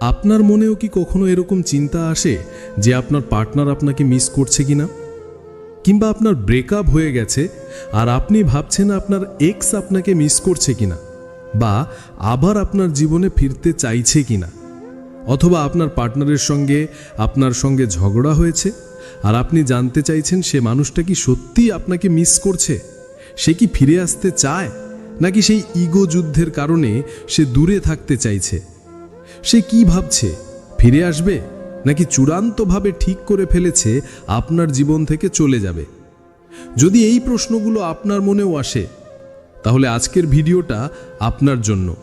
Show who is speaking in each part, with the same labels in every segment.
Speaker 1: আপনার মনেও কি কখনো এরকম চিন্তা আসে যে আপনার পার্টনার আপনাকে মিস করছে কিনা? কিংবা আপনার ব্রেকআপ হয়ে গেছে আর আপনি ভাবছেন আপনার এক্স আপনাকে মিস করছে কিনা? বা আবার আপনার জীবনে ফিরতে চাইছে কিনা? অথবা আপনার পার্টনারের সঙ্গে আপনার সঙ্গে ঝগড়া হয়েছে আর আপনি জানতে চাইছেন সে মানুষটা কি সত্যিই আপনাকে মিস করছে? সে কি ফিরে আসতে চায়? নাকি সেই ইগো যুদ্ধের কারণে সে দূরে থাকতে চাইছে? সে কি ভাবছে? ফিরে আসবে? নাকি চূড়ান্তভাবে ঠিক করে ফেলেছে আপনার জীবন থেকে চলে যাবে? যদি এই প্রশ্নগুলো আপনার মনেও আসে, তাহলে আজকের ভিডিওটা আপনার জন্য।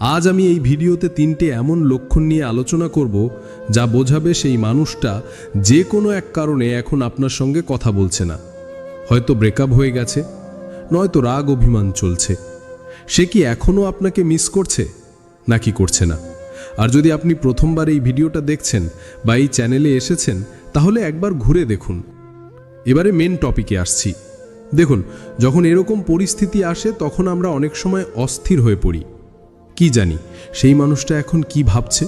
Speaker 1: আজ আমি এই ভিডিওতে তিনটে এমন লক্ষণ নিয়ে আলোচনা করব, যা বোঝাবে সেই মানুষটা যে কোনো এক কারণে এখন আপনার সঙ্গে কথা বলছে না। হয়তো ব্রেকআপ হয়ে গেছে, নয়তো রাগ অভিমান চলছে। সে কি এখনও আপনাকে মিস করছে, নাকি করছে না? আর যদি আপনি প্রথমবার এই ভিডিওটা দেখছেন বা এই চ্যানেলে এসেছেন, তাহলে একবার ঘুরে দেখুন। এবারে মেন টপিকে আসছি। দেখুন, যখন এরকম পরিস্থিতি আসে, তখন আমরা অনেক সময় অস্থির হয়ে পড়ি। কি জানি, সেই মানুষটা এখন কি ভাবছে?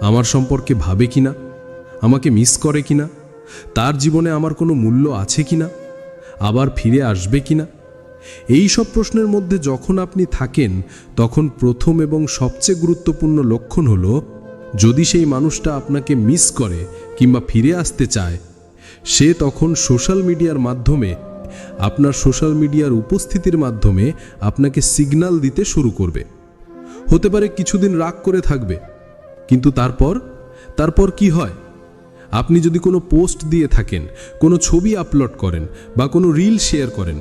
Speaker 1: আমার সম্পর্কে ভাবে কিনা? আমাকে মিস করে কিনা? তার জীবনে আমার কোনো মূল্য আছে কিনা? আবার ফিরে আসবে কিনা? এই সব প্রশ্নের মধ্যে যখন আপনি থাকেন, তখন প্রথম এবং সবচেয়ে গুরুত্বপূর্ণ লক্ষণ হল, যদি সেই মানুষটা আপনাকে মিস করে কিংবা ফিরে আসতে চায়, সে তখন সোশ্যাল মিডিয়ার মাধ্যমে, আপনার সোশ্যাল মিডিয়ার উপস্থিতির মাধ্যমে আপনাকে সিগন্যাল দিতে শুরু করবে। হতে পারে কিছুদিন রাগ করে থাকবে, কিন্তু তারপর তারপর কি হয়? আপনি যদি কোনো পোস্ট দিয়ে থাকেন, কোনো ছবি আপলোড করেন বা কোনো রিল শেয়ার করেন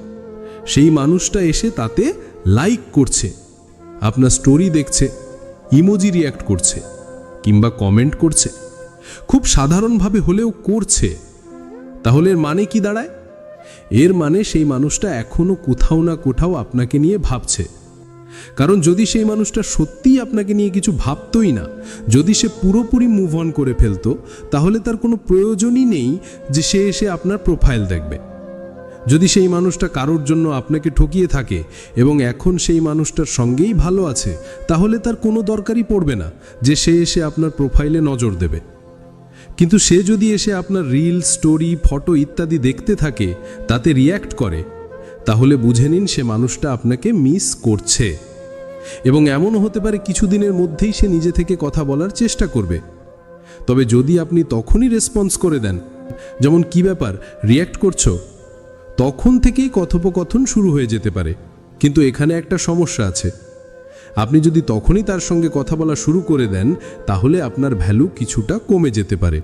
Speaker 1: সেই মানুষটা এসে তাতে লাইক করছে। আপনার স্টোরি দেখছে ইমোজি রিয়্যাক্ট করছে, কিংবা কমেন্ট করছে। খুব সাধারণভাবে হলেও করছে। তাহলে এর মানে কি দাঁড়ায়? এর মানে সেই মানুষটা এখনও কোথাও না কোথাও আপনাকে নিয়ে ভাবছে। কারণ যদি সেই মানুষটা সত্যিই আপনাকে নিয়ে কিছু ভাবতই না, যদি সে পুরোপুরি মুভ অন করে ফেলতো, তাহলে তার কোনো প্রয়োজনই নেই যে সে এসে আপনার প্রোফাইল দেখবে। যদি সেই মানুষটা কারোর জন্য আপনাকে ঠকিয়ে থাকে এবং এখন সেই মানুষটার সঙ্গেই ভালো আছে, তাহলে তার কোনো দরকারই পড়বে না যে সে এসে আপনার প্রোফাইলে নজর দেবে। কিন্তু সে যদি এসে আপনার রিল, স্টোরি, ফটো ইত্যাদি দেখতে থাকে, তাতে রিয়্যাক্ট করে, তাহলে বুঝে নিন সে মানুষটা আপনাকে মিস করছে। এবং এমনও হতে পারে কিছুদিনের মধ্যেই সে নিজে থেকে কথা বলার চেষ্টা করবে। তবে যদি আপনি তখনই রেসপন্স করে দেন, যেমন, কি ব্যাপার? রিয়্যাক্ট করছ? তখন থেকেই কথোপকথন শুরু হয়ে যেতে পারে। কিন্তু এখানে একটা সমস্যা আছে। আপনি যদি তখনই তার সঙ্গে কথা বলা শুরু করে দেন, তাহলে আপনার ভ্যালু কিছুটা কমে যেতে পারে।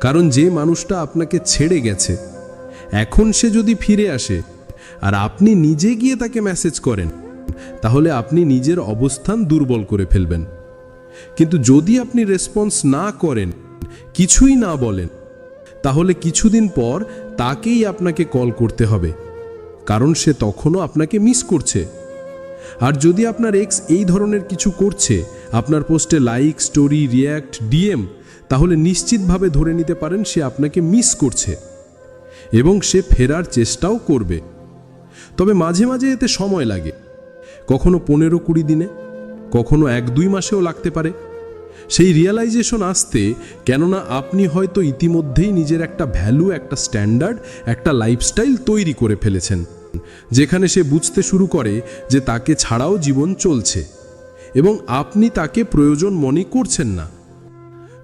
Speaker 1: কারণ যে মানুষটা আপনাকে ছেড়ে গেছে, এখন সে যদি ফিরে আসে, আর আপনি নিজে গিয়ে তাকে মেসেজ করেন, তাহলে আপনি নিজের অবস্থান দুর্বল করে ফেলবেন। কিন্তু যদি আপনি রেসপন্স না করেন, কিছুই না বলেন, তাহলে কিছুদিন পর তাকেই আপনাকে কল করতে হবে, কারণ সে তখনও আপনাকে মিস করছে। আর যদি আপনার এক্স এই ধরনের কিছু করছে, আপনার পোস্টে লাইক স্টোরি রিয়্যাক্ট ডিএম তাহলে নিশ্চিতভাবে ধরে নিতে পারেন সে আপনাকে মিস করছে এবং সে ফেরার চেষ্টাও করবে। তবে মাঝে মাঝে এতে সময় লাগে। কখনো পনেরো কুড়ি দিনে, কখনো এক দুই মাসেও লাগতে পারে। সেই রিয়েলাইজেশন আসতে কেননা আপনি হয়তো ইতিমধ্যেই নিজের একটা ভ্যালু একটা স্ট্যান্ডার্ড একটা লাইফস্টাইল তৈরি করে ফেলেছেন, যেখানে সে বুঝতে শুরু করে যে তাকে ছাড়াও জীবন চলছে এবং আপনি তাকে প্রয়োজন মনে করছেন না।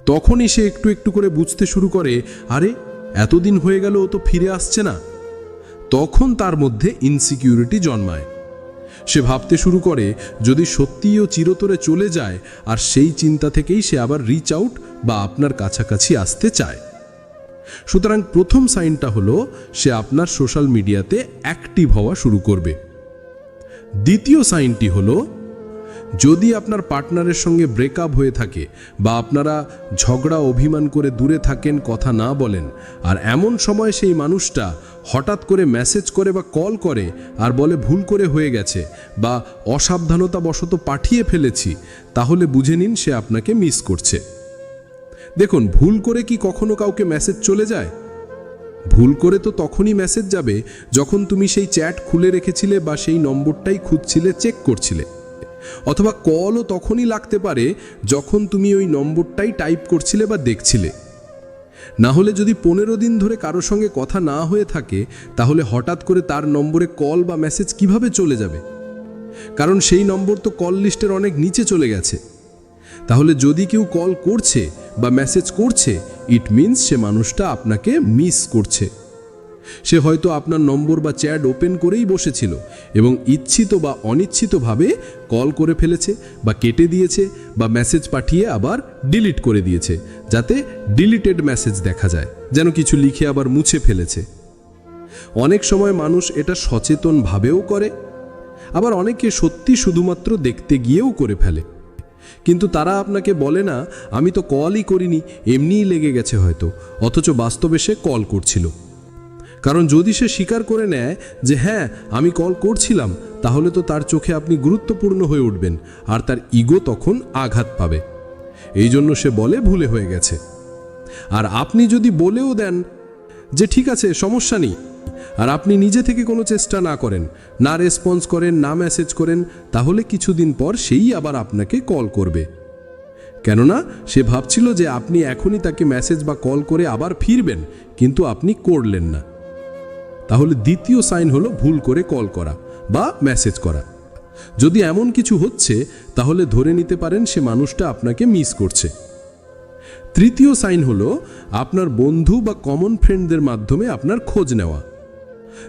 Speaker 1: তখনই সে একটু একটু করে বুঝতে শুরু করে, আরে, এতদিন হয়ে গেল ও তো ফিরে আসছে না। তখন তার মধ্যে ইনসিকিউরিটি জন্মায়। সে ভাবতে শুরু করে, যদি সত্যিই ও চিরতরে চলে যায়, আর সেই চিন্তা থেকেই সে আবার রিচ আউট বা আপনার কাছাকাছি আসতে চায়। সুতরাং প্রথম সাইনটা হলো, সে আপনার সোশ্যাল মিডিয়াতে অ্যাক্টিভ হওয়া শুরু করবে। দ্বিতীয় সাইনটি হলো যদি আপনার পার্টনারের সঙ্গে ব্রেকআপ হয়ে থাকে বা আপনারা ঝগড়া, অভিমান করে দূরে থাকেন, কথা না বলেন, আর এমন সময় সেই মানুষটা হঠাৎ করে মেসেজ করে বা কল করে আর বলে ভুল করে হয়ে গেছে বা অসাবধানতা বশত পাঠিয়ে ফেলেছি, তাহলে বুঝে নিন সে আপনাকে মিস করছে। দেখুন, ভুল করে কি কখনো কাউকে মেসেজ চলে যায়? ভুল করে তো তখনই মেসেজ যাবে যখন তুমি সেই চ্যাট খুলে রেখেছিলে বা সেই নম্বরটাই খুঁজছিলে, চেক করছিলে। অথবা কলও তখনই লাগতে পারে যখন তুমি ওই নম্বরটাই টাইপ করছিলে বা দেখছিলে। না হলে যদি পনেরো দিন ধরে কারও সঙ্গে কথা না হয়ে থাকে, তাহলে হঠাৎ করে তার নম্বরে কল বা মেসেজ কীভাবে চলে যাবে? কারণ সেই নম্বর তো কল লিস্টের অনেক নিচে চলে গেছে। তাহলে যদি কেউ কল করছে বা মেসেজ করছে ইট মিনস সে মানুষটা আপনাকে মিস করছে। সে হয়তো আপনার নম্বর বা চ্যাট ওপেন করেই বসেছিল এবং ইচ্ছিত বা অনিচ্ছিতভাবে কল করে ফেলেছে বা কেটে দিয়েছে বা মেসেজ পাঠিয়ে আবার ডিলিট করে দিয়েছে যাতে ডিলিটেড মেসেজ দেখা যায়, যেন কিছু লিখে আবার মুছে ফেলেছে। অনেক সময় মানুষ এটা সচেতনভাবেও করে, আবার অনেকে সত্যি শুধুমাত্র দেখতে গিয়েও করে ফেলে। কিন্তু তারা আপনাকে বলে না, আমি তো কলই করিনি, এমনিই লেগে গেছে হয়তো, অথচ বাস্তবে সে কল করছিল। কারণ যদি সে স্বীকার করে নেয় যে হ্যাঁ আমি কল করছিলাম, তাহলে তো তার চোখে আপনি গুরুত্বপূর্ণ হয়ে উঠবেন, আর তার ইগো তখন আঘাত পাবে। এই জন্য সে বলে ভুলে হয়ে গেছে। আর আপনি যদি বলেও দেন যে ঠিক আছে, সমস্যা নেই, আর আপনি নিজে থেকে কোনো চেষ্টা না করেন, না রেসপন্স করেন, না মেসেজ করেন, তাহলে কিছুদিন পর সেই আবার আপনাকে কল করবে। কেননা, সে ভাবছিল যে আপনি এখনই তাকে মেসেজ বা কল করে আবার ফিরবেন, কিন্তু আপনি করলেন না। তাহলে দ্বিতীয় সাইন হলো ভুল করে কল করা বা মেসেজ করা। যদি এমন কিছু হচ্ছে, তাহলে ধরে নিতে পারেন সে মানুষটা আপনাকে মিস করছে। তৃতীয় সাইন হলো আপনার বন্ধু বা কমন ফ্রেন্ডদের মাধ্যমে আপনার খোঁজ নেওয়া।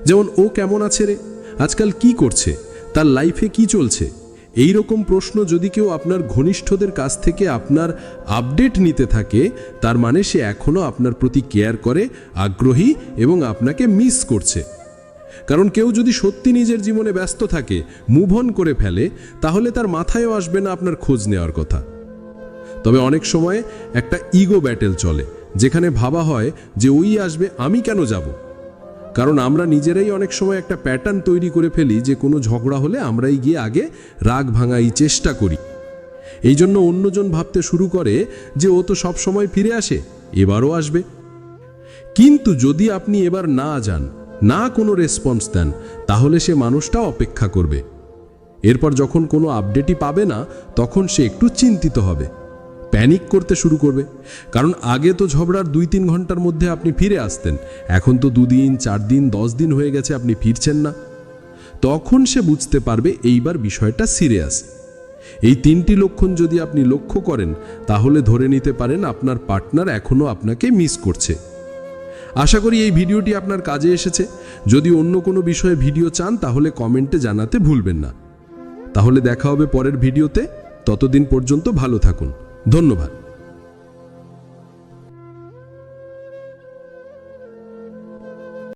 Speaker 1: যেমন, ও কেমন আছে রে? আজকাল কি করছে? তার লাইফে কি চলছে? এই রকম প্রশ্ন যদি কেউ আপনার ঘনিষ্ঠদের কাছ থেকে আপনার আপডেট নিতে থাকে, তার মানে সে এখনও আপনার প্রতি কেয়ার করে, আগ্রহী এবং আপনাকে মিস করছে। কারণ কেউ যদি সত্যি নিজের জীবনে ব্যস্ত থাকে মুভ অন করে ফেলে, তাহলে তার মাথায়ও আসবে না আপনার খোঁজ নেওয়ার কথা। তবে অনেক সময় একটা ইগো ব্যাটেল চলে, যেখানে ভাবা হয় যে ওই আসবে, আমি কেন যাব? কারণ আমরা নিজেরাই অনেক সময় একটা প্যাটার্ন তৈরি করে ফেলি যে কোনো ঝগড়া হলে আমরাই গিয়ে আগে রাগ ভাঙাই, চেষ্টা করি। এই জন্য অন্যজন ভাবতে শুরু করে যে ও তো সব সময় ফিরে আসে, এবারও আসবে। কিন্তু যদি আপনি এবার না যান, না কোনো রেসপন্স দেন, তাহলে সে মানুষটা অপেক্ষা করবে। এরপর যখন কোনো আপডেটই পাবে না, তখন সে একটু চিন্তিত হবে। প্যানিক করতে শুরু করবে। কারণ আগে তো ঝগড়ার দুই তিন ঘণ্টার মধ্যে আপনি ফিরে আসতেন। এখন তো দুদিন, চার দিন, দশ দিন হয়ে গেছে আপনি ফিরছেন না। তখন সে বুঝতে পারবে এইবার বিষয়টা সিরিয়াস। এই তিনটি লক্ষণ যদি আপনি লক্ষ্য করেন, তাহলে ধরে নিতে পারেন আপনার পার্টনার এখনও আপনাকে মিস করছে। আশা করি এই ভিডিওটি আপনার কাজে এসেছে। যদি অন্য কোনো বিষয়ে ভিডিও চান, তাহলে কমেন্টে জানাতে ভুলবেন না। তাহলে দেখা হবে পরের ভিডিওতে। ততদিন পর্যন্ত ভালো থাকুন। ধন্যবাদ।